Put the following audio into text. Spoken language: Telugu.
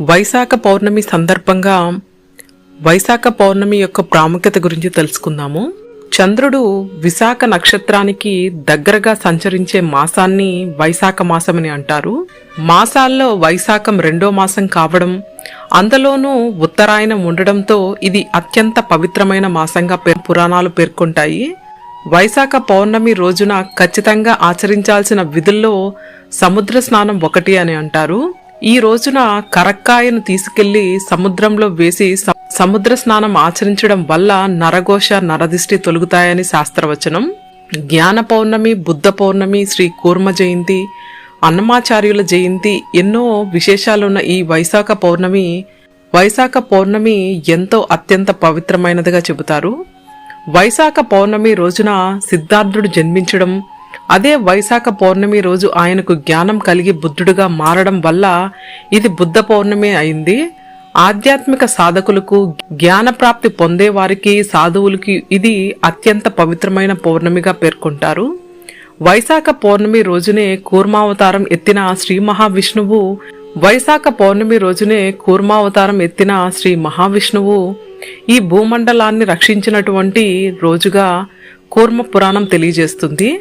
వైశాఖ పౌర్ణమి సందర్భంగా వైశాఖ పౌర్ణమి యొక్క ప్రాముఖ్యత గురించి తెలుసుకుందాము. చంద్రుడు విశాఖ నక్షత్రానికి దగ్గరగా సంచరించే మాసాన్ని వైశాఖ మాసమని అంటారు. మాసాల్లో వైశాఖం రెండో మాసం కావడం అందులోనూ ఉత్తరాయణం ఉండడంతో ఇది అత్యంత పవిత్రమైన మాసంగా పురాణాలు పేర్కొంటాయి. వైశాఖ పౌర్ణమి రోజున ఖచ్చితంగా ఆచరించాల్సిన విధుల్లో సముద్ర స్నానం ఒకటి అని అంటారు. ఈ రోజున కరక్కాయను తీసుకెళ్ళి సముద్రంలో వేసి సముద్ర స్నానం ఆచరించడం వల్ల నరఘోష నరదిష్టి తొలుగుతాయని శాస్త్రవచనం. జ్ఞాన పౌర్ణమి బుద్ధ పౌర్ణమి శ్రీ కూర్మ జయంతి అన్నమాచార్యుల జయంతి ఎన్నో విశేషాలున్న ఈ వైశాఖ పౌర్ణమి వైశాఖ పౌర్ణమి ఎంతో అత్యంత పవిత్రమైనదిగా చెబుతారు. వైశాఖ పౌర్ణమి రోజున సిద్ధార్థుడు జన్మించడం అదే వైశాఖ పౌర్ణమి రోజు ఆయనకు జ్ఞానం కలిగి బుద్ధుడుగా మారడం వల్ల ఇది బుద్ధ పౌర్ణమి అయింది. ఆధ్యాత్మిక సాధకులకు జ్ఞానప్రాప్తి పొందేవారికి సాధువులకి ఇది అత్యంత పవిత్రమైన పౌర్ణమిగా పేర్కొంటారు. వైశాఖ పౌర్ణమి రోజునే కూర్మావతారం ఎత్తిన శ్రీ మహావిష్ణువు వైశాఖ పౌర్ణమి రోజునే కూర్మావతారం ఎత్తిన శ్రీ మహావిష్ణువు ఈ భూమండలాన్ని రక్షించినటువంటి రోజుగా కూర్మ పురాణం తెలియజేస్తుంది.